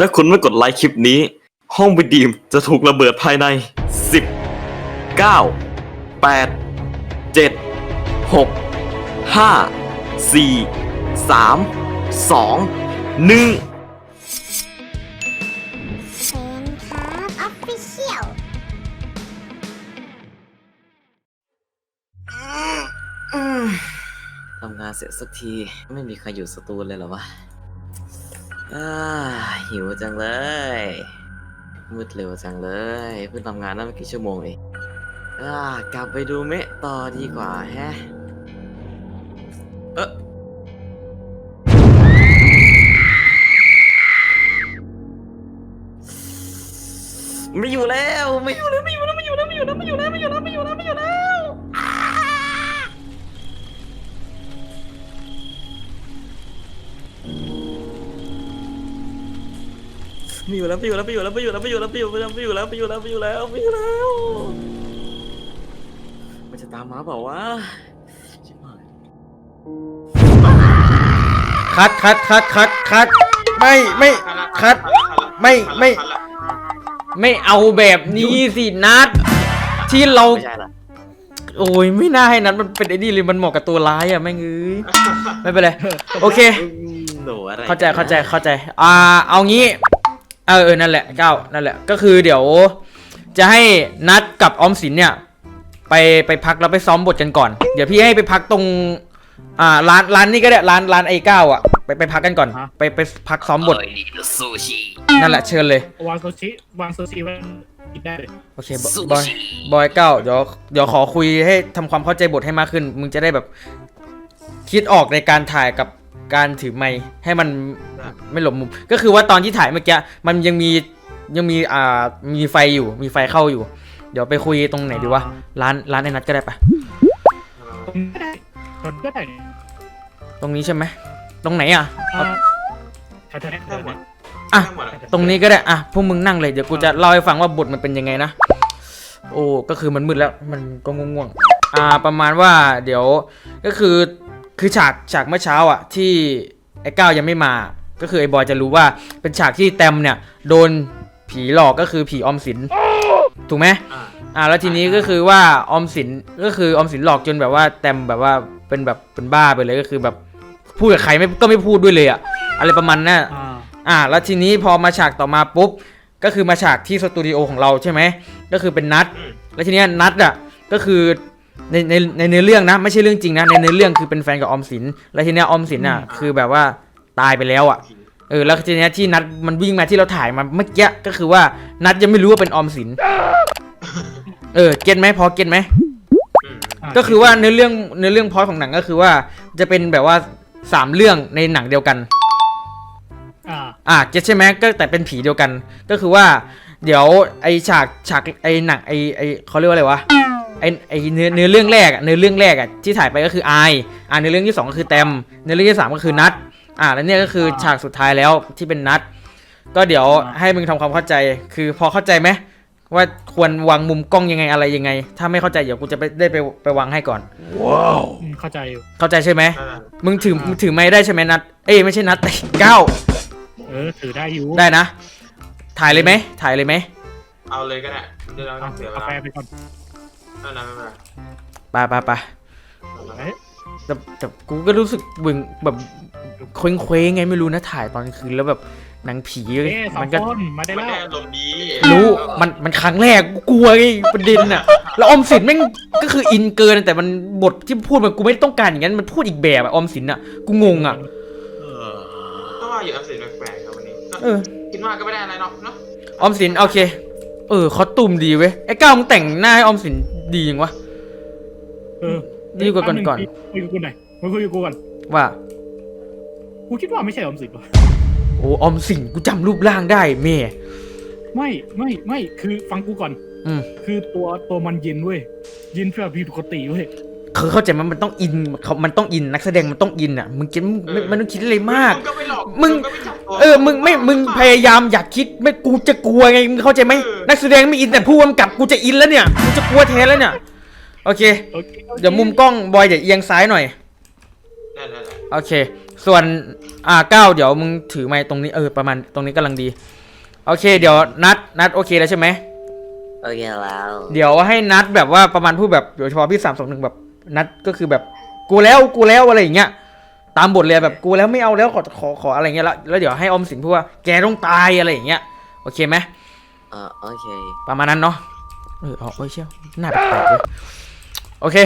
ถ้าคุณไม่กดไลค์คลิปนี้ ห้องวิดีมจะถูกระเบิดภายใน 10 9 8 7 6 5 4 3 2 1เซนครับออฟฟิเชียลทำงานเสร็จสักที ไม่มีใครอยู่สตูเลยเหรอวะ อ่าหิวจังเลย มืดเร็วจังเลย เพิ่งทำงานได้ไม่กี่ชั่วโมงเองอ่ากลับไปดูเมะต่อดีกว่าแฮะเออไม่อยู่แล้ว ไม่อยู่แล้ว ไม่อยู่แล้ว ไม่อยู่แล้ว ไม่อยู่แล้ว ไม่อยู่แล้ว ไม่อยู่แล้ว ไม่อยู่แล้ว ไม่อยู่แล้วไม่อยู่แล้วไม่อยู่แล้วไม่อยู่แล้วไม่อยู่แล้วไม่อยู่แล้วไม่อยู่แล้วไม่อยู่แล้วไม่อยู่แล้วไม่อยู่แล้ว มันจะตามมาเปล่าวะชิบหายคัดคัดคัดคัดคัดไม่ไม่คัด ไม่ไม่ ไม่เอาแบบนี้สินัด ที่เรา ไม่ใช่ละโอ้ยไม่น่าให้นัดมันเป็นไอ้นี่เลยมันเหมาะกับตัวร้ายอะแม่งเอ้ยไม่เป็นไรโอเคหนูอะไรเข้าใจเข้าใจเข้าใจ อ่า เอางี้ เออเออนั่นแหละเก้านั่นแหละก็คือเดี๋ยว จะให้นัดกับออมสินเนี่ย ไปไปพักแล้วไปซ้อมบทกันก่อน เดี๋ยวพี่ให้ไปพักตรง อ่าร้านร้านนี้ก็ได้ร้านร้านไอ้เก้าอะไปไปพักกันก่อน ฮะ ไปไปพักซ้อมบทซูชินั่นแหละเชิญเลยวางซูชิวางซูชิไว้กินได้เลยโอเคบอยบอยบอยเก้าเดี๋ยวเดี๋ยวขอคุยให้ทำความเข้าใจบทให้มากขึ้น มึงจะได้แบบ คิดออกในการถ่ายกับ การถือไมค์ให้มันไม่หลบมุม ก็คือว่าตอนที่ถ่ายเมื่อกี้มันยังมียังมีอ่ามีไฟอยู่ มีไฟเข้าอยู่ เดี๋ยวไปคุยตรงไหนดีวะร้านร้านไอ้นัทก็ได้ปะตรงนี้ก็ได้ตรงนี้ก็ได้ตรงนี้ใช่ไหมตรงไหนอะอ่าแถวๆนี้แถวๆนี้อะตรงนี้ก็ได้อะพวกมึงนั่งเลยเดี๋ยวกูจะเล่าให้ฟังว่าบทมันเป็นยังไงนะโอ้ก็คือมันมืดแล้วมันก็ง่วงๆอ่าประมาณว่าเดี๋ยวก็คือ คือฉากฉากเมื่อเช้าอะที่ไอ้ก้าวยังไม่มา ก็คือไอ้บอยจะรู้ว่าเป็นฉากที่แตมเนี่ยโดนผีหลอกก็คือผีออมสินถูกไหมอ่าแล้วทีนี้ก็คือว่าออมสินก็คือออมสินหลอกจนแบบว่าแตมแบบว่าเป็นแบบเป็นบ้าไปเลยก็คือแบบพูดกับใครไม่ก็ไม่พูดด้วยเลยอะอะไรประมาณนั้น อ่าอ่าแล้วทีนี้พอมาฉากต่อมาปุ๊บก็คือมาฉากที่สตูดิโอของเราใช่ไหมก็คือเป็นนัด แล้วทีเนี้ยนัดอะก็คือ ในในในเนื้อเรื่องนะ ไม่ใช่เรื่องจริงนะ ในเนื้อเรื่องคือเป็นแฟนกับออมสิน แล้วทีเนี้ยออมสินอะคือแบบว่าตายไปแล้วอะเออแล้วทีเนี้ยที่นัดมันวิ่งมาที่เราถ่ายมาเมื่อกี้ก็คือว่านัดยังไม่รู้ว่าเป็นออมสิน เออเก็ตไหมพอเก็ตไหมาก็คือว่าเนื้อเรื่องเนื้อเรื่องพอยของหนังก็คือว่าจะเป็นแบบว่าสามเรื่องในหนังเดียวกันอ่าอะเก็ตใช่ไหมก็แต่เป็นผีเดียวกัน ก็คือว่า เดี๋ยวไอฉากฉากไอหนังไอไอเขาเรียกว่าอะไรวะ ไอไอเนื้อเนื้อเรื่องแรกอะเนื้อเรื่องแรกอะที่ถ่ายไปก็คือไออ่าเนื้อเรื่องที่สองก็คือแตมเนื้อเรื่องที่สามก็คือนัดอ่าแล้วเนี่ยก็คือฉากสุดท้ายแล้วที่เป็นนัด ก็เดี๋ยวให้มึงทำความเข้าใจ คือพอเข้าใจไหมว่าควรวางมุมกล้องยังไงอะไรยังไง ถ้าไม่เข้าใจเดี๋ยวกูจะไปได้ไปไปวางให้ก่อนอืมเข้าใจอยู่เข้าใจใช่ไหมมึงถือมึงถือไม้ได้ใช่ไหมนัด เอ้ยไม่ใช่นัดเก้าเออถือได้อยู่ได้นะ ถ่ายเลยไหมถ่ายเลยไหมเอาเลยก็ได้เดี๋ยวเราต้เอาองเสียเวกาลา แฟไปก่อนนั่นนะไม่เป็นไรไปไปไปเอ๊ะแต่แต่กูก็รู้สึกบึงแบบเคว้งเคว้งๆไงไม่รู้นะถ่ายตอนกลางคืนแล้วแบบหนังผีเอ๊ะสองมันก็ คนมาได้มันแล้วได้อารมณ์ดีรู้มันมันครั้งแรกกูกลัวไงประเด็นอะแล้วออมสินแม่งก็คืออินเกินแต่มันบทที่พูดมันกูไม่ได้ต้องการอย่างนั้นมันพูดอีกแบบอะออมสินอะกูงงอะก็ว่าอยู่อันเสียงแปลกๆครับวันนี้ก็เออคิดว่าก็ไม่ได้อะไรหรอกเนาะออมสินโอเค เออคอสตูมดีเว้ยไอ้ก้าวมึงแต่งหน้าให้ออมสิน ดียังวะ เออดีกว่าก่อนก่อน คุยกับกูหน่อยมาคุยกับกูก่อนว่า กูคิดว่าไม่ใช่ออมสินวะโอ้ออมสินกูจำรูปร่างได้แม่ไม่ไม่ไม่คือฟังกูก่อน อืมคือตัวตัวมันเย็นเว้ยเย็นแบบผิดปกติเว้ยคือเข้าใจมันมันต้องอินเขามันต้องอินนักแสดงมันต้องอินอะ มึงคิดไม่ไม่ต้องคิดอะไรมากงก็ไม่หลอกมึง ก็ไม่จับตัวเออ มึงไม่ มึงพยายามอยากคิด ไม่กูจะกลัวไงมึงเข้าใจไหมเออนักแสดงไม่อินแต่ผู้กำกับกูจะอินแล้วเนี่ยกูจะกลัวแทนแล้วเนี่ยโอเคโอเคโอคเดี๋ยวมุมกล้องบอยเดี๋ยวเอียงซ้ายหน่อยนั่นนั่นนั่นโอเค ส่วนอ่าเก้าเดี๋ยวมึงถือไม้ตรงนี้เออประมาณตรงนี้กำลังดีโอเค เดี๋ยวนัดนัดโอเคแล้วใช่ไหมโอเคแล้วเดี๋ยวให้นัดแบบว่าประมาณพูดแบบโดยเฉพาะพี่สามสองหนึ่งแบบนัดก็คือแบบกูแล้วกูแล้วอะไรอย่างเงี้ย ตามบทเลยแบบกูแล้วไม่เอาแล้วขอขอขออะไรเงี้ยแล้วแล้วเดี๋ยวให้ออมสินพูดว่าแกต้องตายอะไรอย่างเงี้ยโอเคไหมเออโอเค ประมาณนั้นเนาะเออเอาเอ้ยเชี่ยวหน้าแปลกๆเลยโอเค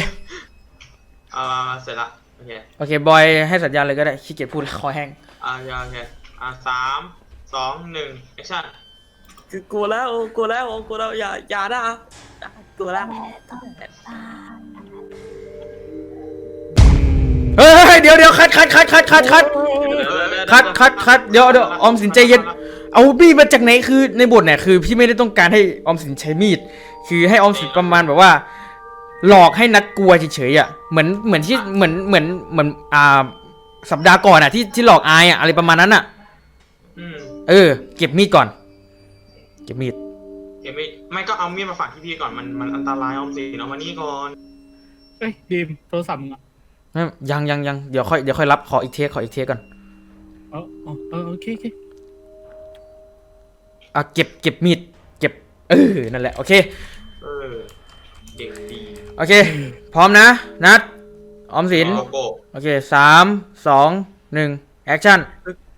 เอามาเสร็จละโอเคโอเคบอยให้สัญญาณเลยก็ได้ขี้เกียจพูดแล้วคอแห้งอ่าโอเคอ่าสามสองหนึ่งแอคชั่นคือกลัวแล้วกลัวแล้วกลัวแล้วอย่าอย่านะกลัวแล้วเฮ้ย เฮ้ยเดี๋ยวเดี๋ยวคัดคัดคัดคัดคัดคัดคัดคัดคัดเดี๋ยวเดี๋ยวออมสินใจเย็นเอามีดมาจากไหนคือในบทเนี่ยคือพี่ไม่ได้ต้องการให้ออมสินใช้มีด คือให้ออมสินประมาณแบบว่า หลอกให้นัดกลัวเฉยๆอะเหมือนเหมือนที่เหมือนเหมือนเหมือนอ่าสัปดาห์ก่อนอะที่ที่หลอกอายอะอะไรประมาณนั้นอะอืมเออ เก็บมีดก่อน เก็บมีดเดี๋ยวไม่ไม่ก็เอามีดมาฝากที่พี่ก่อนมันมันอันตรายออมสินเอามานี่ก่อนเอ้ยดีมโทรศัพท์มึงอะ ไม่ยังยังยังเดี๋ยวค่อยเดี๋ยวค่อยรับขออีกเทคขออีกเทคก่อนเออเออเออโอเคโอเคอะเก็บเก็บมีดเก็บเออนั่นแหละโอเคเออเด็กดีโอเค พร้อมนะนัดออมสินโลโก้โอเคสามสองหนึ่งแอคชั่น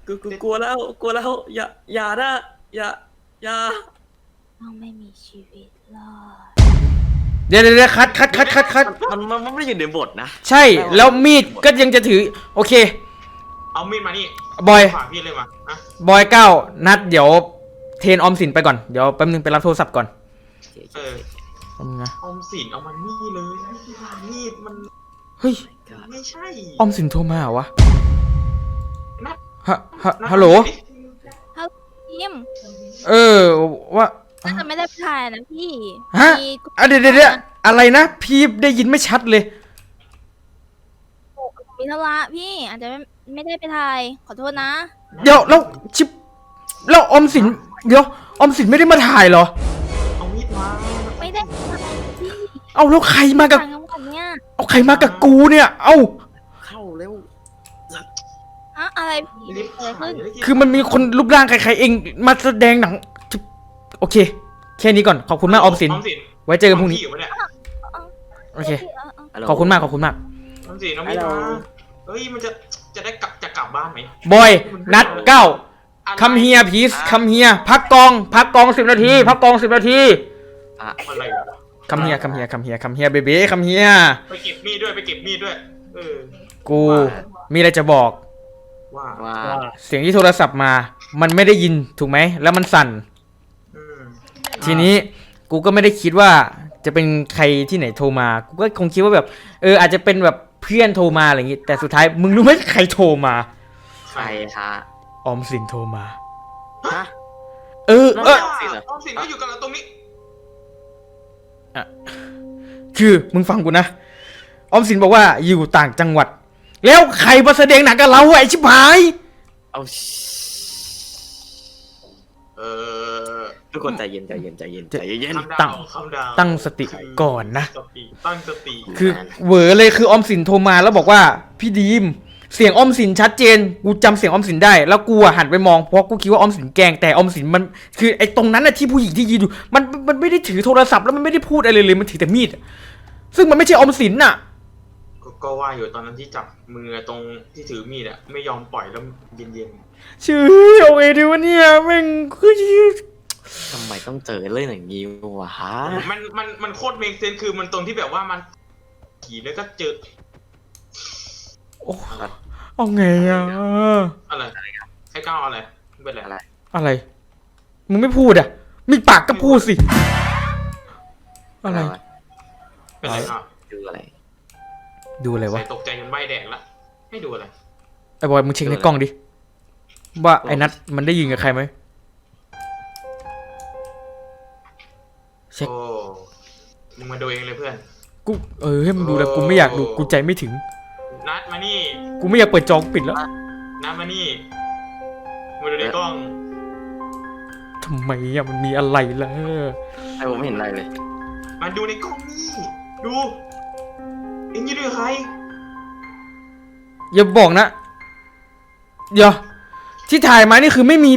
กูกูกลัวแล้วกลัวแล้วอย่าอย่านะอย่าอย่า ต้องไม่มีชีวิตรอด เดี๋ยวเดี๋ยวเดี๋ยวคัดคัดคัดคัดคัดมันมันมันไม่ได้อยู่ในบทนะ ใช่แล้วมีดก็ยังจะถือ โอเค เอามีดมานี่บอยฝากพี่เลยมาอะบอยเก้านัดเดี๋ยวเทรนออมสินไปก่อนเดี๋ยวแป๊บนึงไปรับโทรศัพท์ก่อนเออแป๊บนึงนะออมสินเอามานี่เลยมีดมันเฮ้ยไม่ใช่ออมสินโทรมาเหรอวะนัดฮะฮะฮัลโหลพิมเออว่า น่าจะไม่ได้ไปถ่ายนะพี่ฮะมีอะเดี๋ยวเดี๋ยวเดี๋ยวอะไรนะ พี่ได้ยินไม่ชัดเลย มีธุระพี่ อาจจะไม่ไม่ได้ไปถ่าย ขอโทษนะ เดี๋ยวแล้วชิปแล้วออมสินเดี๋ยวออมสินไม่ได้มาถ่ายเหรอ เอามีดมาไม่ได้ไปถ่ายพี่เอาแล้วใครมากับ ถ่ายทั้งหมดเนี่ยเอาใครมากับกูเนี่ย เอาเข้าเร็วอะอะไรพี่รีบเกิดถ่ายขึ้น เลยคือมันมีคนรูปร่างใครๆเองมาแสดงหนังจุ๊บ โอเค แค่นี้ก่อน ขอบคุณมากออมสิน ออมสินไว้เจอกันพรุ่งนี้ อยู่ปะเนี่ยโอเคเออเออขอบคุณมาก ขอบคุณมาก ออมสินเอามีดมาเฮ้ยมันจะจะได้กลับจะกลับบ้านไหมบอย นัดเก้าคัมเฮียพีสคัมเฮีย พักกอง พักกองสิบนาที พักกองสิบนาทีอะอะไรวะคัมเฮียคัมเฮียคัมเฮียคัมเฮียเบเบ้คัมเฮีย ไปเก็บมีดด้วยไปเก็บมีดด้วยเออกูมีอะไรจะบอกว่าว่า ว่า เสียงที่โทรศัพท์มา มันไม่ได้ยินถูกไหม แล้วมันสั่นอืม ทีนี้กูก็ไม่ได้คิดว่าจะเป็นใครที่ไหนโทรมา กูก็คงคิดว่าแบบ เอออาจจะเป็นแบบเพื่อนโทรมาอะไรอย่างงี้ แต่สุดท้ายมึงรู้ไหมใครโทรมา ใครฮะออมสินโทรมา ฮะ เออเออออมสินเหรอ ออมสินก็อยู่กับเราตรงนี้ คือมึงฟังกูนะ ออมสินบอกว่าอยู่ต่างจังหวัด แล้วใครมาแสดงหนังกับเราไอ้ชิบหาย เอา เออ ทุกคนใจเย็นใจเย็นใจเย็นใจเย็นคำตั้ดางวคำดาวตั้งสติก่อนนะสติตั้งสติ คือเหวอเลยคือออมสินโทรมาแล้วบอกว่า พี่ดีมเสียงออมสินชัดเจน กูจำเสียงออมสินได้ แล้วกูอะหันไปมองเพราะกูคิดว่าออมสินแกล้งแต่ออมสินมันคือไอ้ตรงนั้นอะที่ผู้หญิงที่ยืนอยู่มันมันไม่ได้ถือโทรศัพท์แล้วมันไม่ได้พูดอะไรเลยมันถือแต่มีดอะซึ่งมันไม่ใช่ออมสินอะก็ก็ว่าอยู่ตอนนั้นที่จับมือตรงที่ถือมีดอะไม่ยอมปล่อยแล้วเย็นเย็นชื่อโอเคดีวะเนี่ยแม่งคือ ทำไมต้องเจอเรื่องอย่างนี้วะฮะๆมันมันมันโคตรเมกเซนคือมันตรงที่แบบว่ามันขี่แล้วก็เจอโอ้เอาไงอะอะไรให้ก้าวอะไรไม่เป็นไรอะไร อะไร มึงไม่พูดอะมีปากก็พูดสิ อะไรวะเป็นไรอะดูอะไร ดูอะไรวะใส่ตกใจจนใบแดงละให้ดูอะไร ไอ้บอยมึงเช็คในกล้องดิ ว่าไอ้นัทมันได้ยินกับใครไหม เช็ค โอ้มึงมาดูเองเลยเพื่อน กูเออให้มึงดูแล้วกูไม่อยากดูกูใจไม่ถึง นัดมานี่ กูไม่อยากเปิดจองปิดแล้วนัดมานี่มาดูในกล้อง ทำไมอะมันมีอะไรล่ะไอ้ผมไม่เห็นอะไรเลย มาดูในกล้องนี่ ดู เอ็งยืนดูกับใคร อย่าบอกนะเดี๋ยวที่ถ่ายมานี่คือไม่มี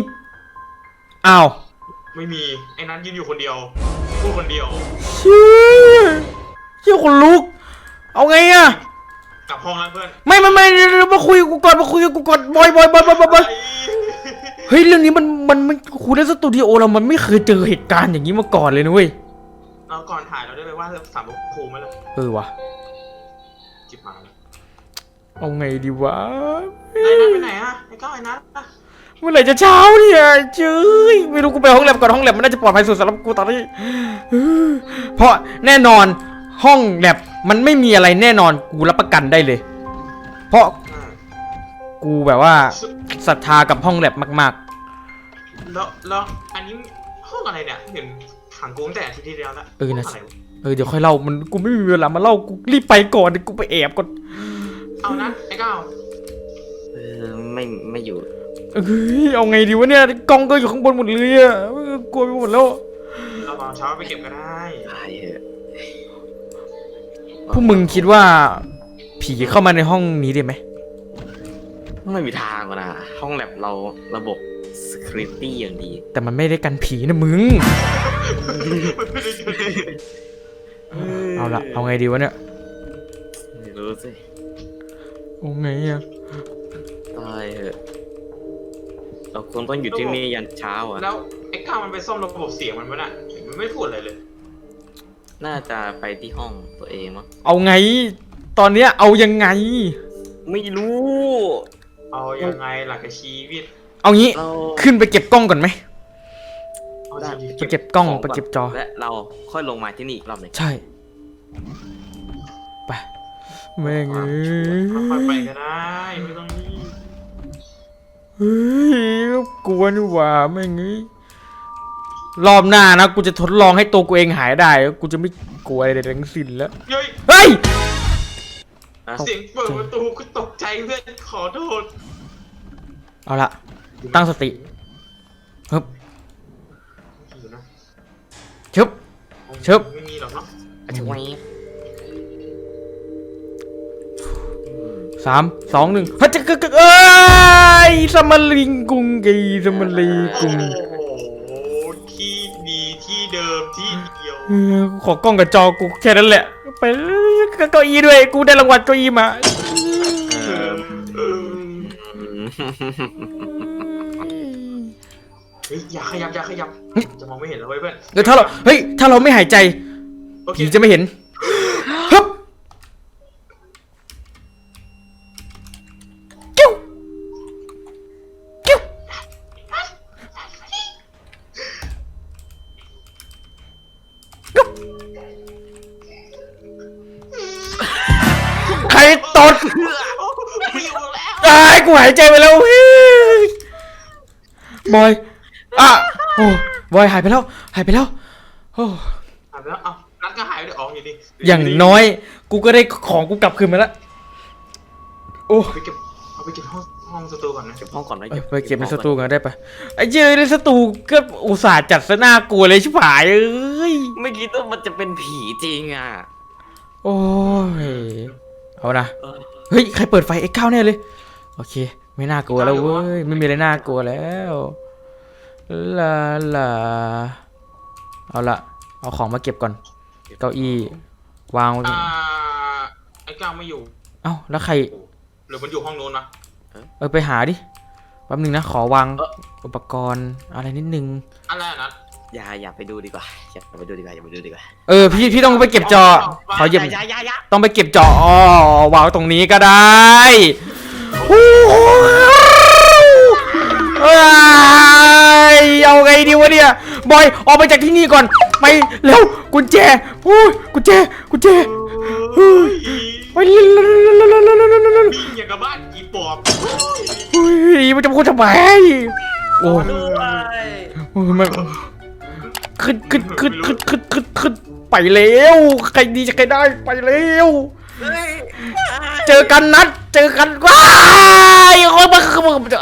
อ้าว ไม่มี ไอ้นัทยืนอยู่คนเดียว พูดคนเดียว เชี่ยเชี่ยคนลุก เอาไงอะกลับห้องแล้วเพื่อนไม่ไม่ไม่เดี๋ยวเดี๋ยวมาคุยกับกูก่อนมาคุยกับกูก่อนบอยบอยบอยบอยบอยบอยไอ้เฮ้ยเรื่องนี้มันมันมันคูในสตูดิโอเรามันไม่เคยเจอเหตุการณ์อย่างนี้มาก่อนเลยนะเว้ยเราก่อนถ่ายเราได้ไปว่าสามภูมิไหมล่ะเออวะจิบหายแล้วเอาไงดีวะ ไอ้นัทไปไหนอะไอ้ก้าวไอ้นัทอะเมื่อไหร่จะเช้าเนี่ยเจ้ย ไม่รู้กูไปห้องแลบก่อนห้องแลบมันน่าจะปลอดภัยสุดสำหรับกูตอนนี้เออเพราะแน่นอนห้องแลบมันไม่มีอะไรแน่นอนกูรับประกันได้เลย เพราะอ่ากูแบบว่าศรัทธากับห้องแลบมากแล้วแล้วอันนี้ห้องอะไรเนี่ยเห็นขังกูตั้งแต่อาทิตย์ที่แล้วแล้วเออนะห้งไรวๆเออเดี๋ยวค่อยเล่ามันกูไม่มีเวลามาเล่ากูรีบไปก่อนเดี๋ยวกูไปแอบก่อนเอานะไอ้ก้าว เออไม่ไม่อยู่เอ้ยเอาไงดีวะเนี่ยกล้องก็อยู่ข้างบนหมดเลยอะเออกลัวไปหมดแล้วเราตอนเช้าไปเก็บก็ได้ตายเหอะพวกมึงคิดว่า ผีเข้ามาในห้องนี้ได้ไหมไม่มีทางวะนะห้องแลบเราระบบ security อย่างดี แต่มันไม่ได้กันผีนะมึง เอาละเอาไงดีวะเนี่ย ไม่รู้สิ เอาไงอะ ตายเหอะเราคงต้องอยู่ที่นี่ยันเช้าอะ แล้วไอ้ก้าวมันไปซ่อมระบบเสียงมันปะน่ะเห็นมันไม่พูดอะไรเลย น่าจะไปที่ห้องตัวเองมั้งเอาไง ตอนเนี้ยเอายังไง ไม่รู้ เอายังไงหลักกับชีวิตเอางี้ เราขึ้นไปเก็บกล้องก่อนไหมเอาได้ชีวิตไปเก็บกล้องขไปเก็บจอ และเราค่อยลงมาที่นี่อีกรอบหนึ่ง ใช่ ไป แม่งเอ้ค่อยๆไปยก็ได้ไม่ต้องรีบ เฮ้ยกลัวนี่หว่าแม่งเอ้ยรอบหน้านะ กูจะทดลองให้ตัวกูเองหายได้ กูจะไม่กลัวอะไรทั้งสิ้นแล้ว เฮ้ยเฮ้ยอะเสียงเปิดประตูกูตกใจเพื่อนขอโทษเอาละตั้งสติฮึบอยู่นะชึบ ชึบ ไม่มีหรอกเนาะอาจจะไว้สามสองหนึ่งฮัจจะกึกกึกเอ้ย สมลิงกุงกีสมลีกุงโอ้โหที่ดีที่เดิมที่เดียวเออขอกล้องกับจอกูแค่นั้นแหละ ไปเก้าอี้ด้วยกูได้รางวัลเก้าอี้มา เออเอออืมเฮ้ยอย่าขยับอย่าขยับ จะมองไม่เห็นแล้วเว้ยเพื่อนเดี๋ยวถ้าเราเฮ้ยถ้าเราไม่หายใจโอเคผีจะไม่เห็น กูหายใจไปแล้วเฮ้ยบอยอะโอ้บอยหายไปแล้ว หายไปแล้วโอ้หายไปแล้วเอ้านัดก็หายไปเลยอ๋ออยู่ดีอย่างน้อย กูก็ได้ของกูกลับคืนมาแล้วโอ้เอาไปเก็บเอาไปเก็บห้องห้องสตูก่อนนะเก็บห้องก่อนไว้เอ้ยไปเก็บในสตูกันได้ปะไอ้เจอในสตูก็อุตส่าห์จัดซะน่ากลัวเลยชิบหายเอ้ยไม่คิดว่ามันจะเป็นผีจริงอะ โอ้ยเอานะเออเฮ้ยใครเปิดไฟเอ็กเก้าแน่เลย โอเค ไม่น่ากลัวแล้วเว้ยไม่มีอะไรน่ากลัวแล้วลาลาเอาละเอาของมาเก็บก่อน เก้าอี้วางไว้ก่ออ่านไอ้ก้าวไม่อยู่ เอ้าแล้วใครหรือมันอยู่ห้องนู้นนะเออไปหาดิแป๊บนึงนะขอวางอุปกรณ์อะไรนิดนึงอะไรอะนัดอย่าอย่าไปดูดีกว่าอย่าไปดูดีกว่าอย่าไปดูดีกว่าเออพี่พี่ต้องไปเก็บจอขอเหยียบอย่าอย่าอย่าต้องไปเก็บจออ๋อวางตรงนี้ก็ได้โอ้โห เอ้เอาไงดีวะเนี่ย บอย ออกไปจากที่นี่ก่อน ไปเร็ว กุญแจโอ้ยกุญแจ กุญแจเฮ้ยไปเร็วนี่อย่างกับบ้านอีปอบโอ้ยเฮ้ยมันจะพูดทำไมโอ้ยด้วยโอ้ยมันขึ้นขึ้นขึ้นขึ้นขึ้นขึ้นขึ้นไปเร็ว ใครดีจะใครได้ ไปเร็ว เจอกันนัดเจอกันว้ายโอ้ยมันคือมันจะ